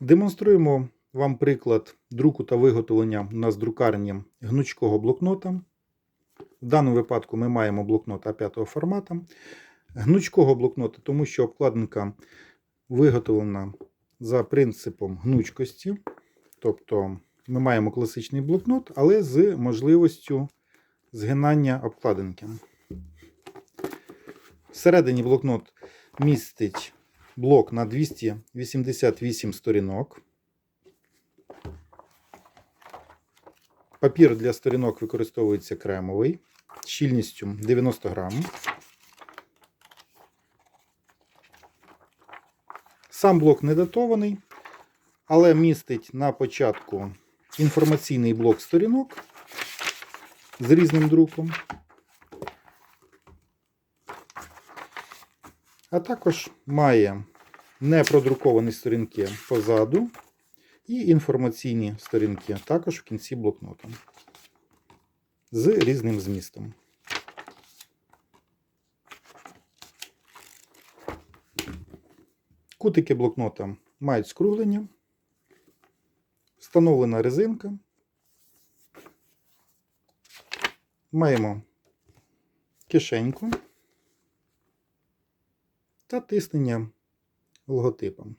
Демонструємо вам приклад друку та виготовлення у нас друкарні гнучкого блокнота. В даному випадку ми маємо блокнот А5 формату. Гнучкого блокнота, тому що обкладинка виготовлена за принципом гнучкості. Тобто ми маємо класичний блокнот, але з можливістю згинання обкладинки. Всередині блокнот містить блок на 288 сторінок. Папір для сторінок використовується кремовий щільністю 90 грам. Сам блок не датований, але містить на початку інформаційний блок сторінок з різним друком. А також має непродруковані сторінки позаду і інформаційні сторінки також в кінці блокнота з різним змістом. Кутики блокнота мають скруглення, встановлена резинка. Маємо кишеньку та тиснення логотипом.